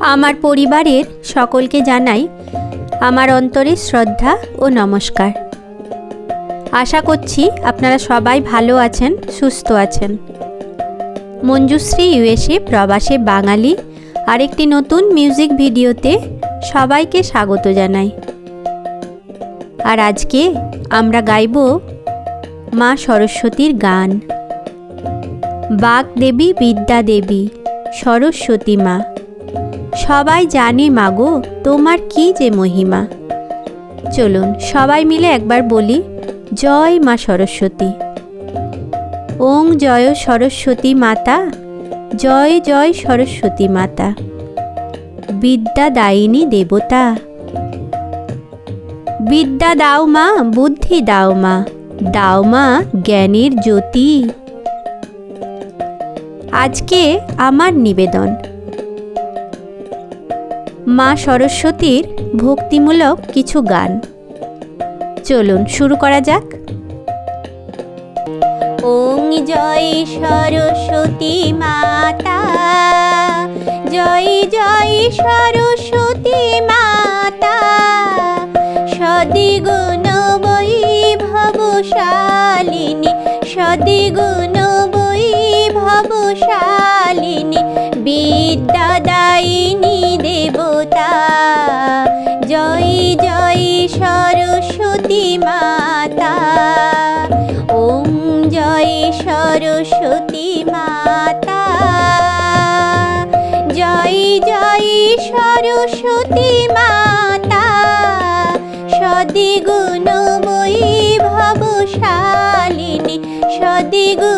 আমার পরিবারের সকলকে জানাই আমার অন্তরে শ্রদ্ধা ও নমস্কার। আশা করছি আপনারা সবাই ভালো আছেন, সুস্থ আছেন। মঞ্জুশ্রী ইউএসএ প্রবাসে বাঙালি আরেকটি নতুন মিউজিক ভিডিওতে সবাইকে স্বাগত জানাই। আর আজকে আমরা গাইব মা সরস্বতীর গান। বাগ দেবী বিদ্যা দেবী সরস্বতী মা। সবাই জানে মাগো, তোমার কি যে মহিমা? চলুন, সবাই মিলে একবার বলি, জয় মা সরস্বতী। ওং জয় সরস্বতী মাতা, জয় জয় সরস্বতী মাতা। বিদ্যা দায়িনী দেবতা। বিদ্যা দাও মা, বুদ্ধি দাও মা দাও মা জ্ঞানের জ্যোতি। আজকে আমার নিবেদন। মা সরস্বতীর ভক্তিমূলক কিছু গান। চলুন, শুরু করা যাক। ওং জয় সরস্বতী মাতা, জয় জয় সরস্বতী মাতা, সদিগুণ বৈভবশালিনী সদিগুণ বৈভবশালিনী বিদ্যাদায়িনী সরস্বতী মাতা। জয় জয় সরস্বতী মাতা। সদিগুণ বৈভবশালিনী সদিগুণ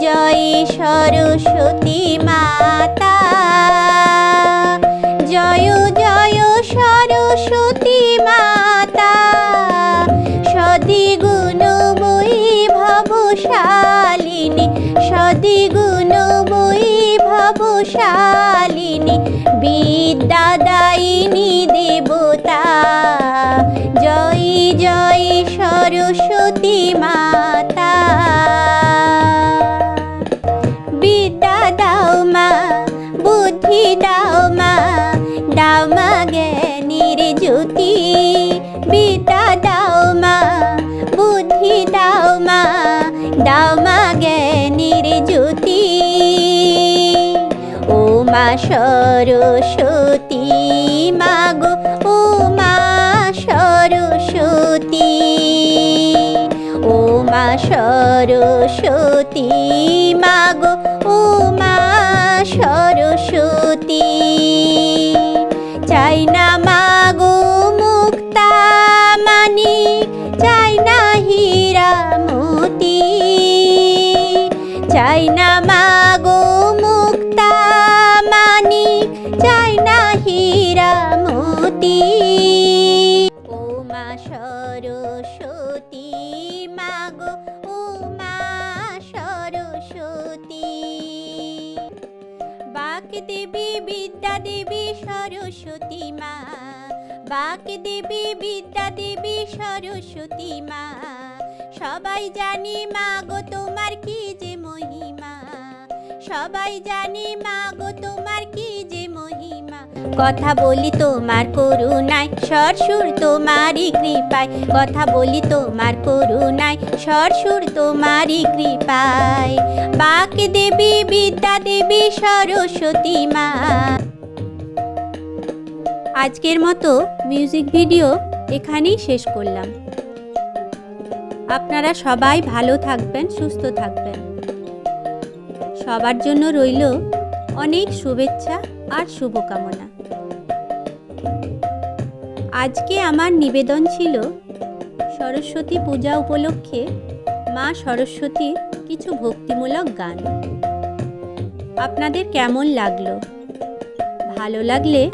জয় সরস্বতী মাতা। জয় জয় সরস্বতী মাতা। সদিগুণ বৈভবশালিনী সদিগুণ বৈভবশালিনী বিদ্যাদায়িনী দেবতা বুদ্ধি দাও মা দাও মা জ্ঞানীর জ্যোতি। বিদ্যা দাও মা, বুদ্ধি দাও মা দাও মা জ্ঞানীর জ্যোতি। ও মা সরস্বতী মাগো ও মা সরস্বতী। ও মা সরস্বতী মাগো সরস্বতী। চাই না মাগো মুক্তা মানি চাই না হীরা মতি। চাই না দেবী বিদ্যা দেবী সরস্বতী মা। বাক দেবী বিদ্যা দেবী সরস্বতী মা। সবাই জানি মা গো তোমার কি যে মহিমা। সবাই জানি মা গো তোমার কথা বলি তোমার করুণায় সরসুর তোমারই কৃপায়। কথা বলি তোমার করুণায় সরসুর তোমারই কৃপায়। বাক দেবী, বিদ্যা দেবী, সরস্বতী মা। আজকের মতো মিউজিক ভিডিও এখানেই শেষ করলাম। আপনারা সবাই ভালো থাকবেন, সুস্থ থাকবেন। সবার জন্য রইল অনেক শুভেচ্ছা আর শুভকামনা। আজকে আমার নিবেদন ছিল সরস্বতী পূজা উপলক্ষে মা সরস্বতীর কিছু ভক্তিমূলক গান। আপনাদের কেমন লাগল? ভালো লাগলে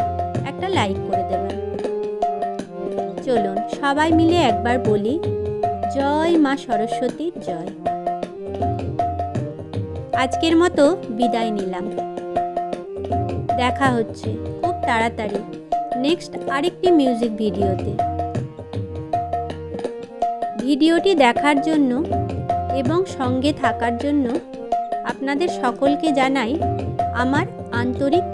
একটা লাইক করে দেবেন। চলুন সবাই মিলে একবার বলি, জয় মা সরস্বতীর জয়। আজকের মতো বিদায় নিলাম। দেখা হচ্ছে খুব তাড়াতাড়ি। নেক্সট আরেকটি মিউজিক ভিডিওতে। ভিডিওটি দেখার জন্য এবং সঙ্গে থাকার জন্য আপনাদের সকলকে জানাই আমার আন্তরিক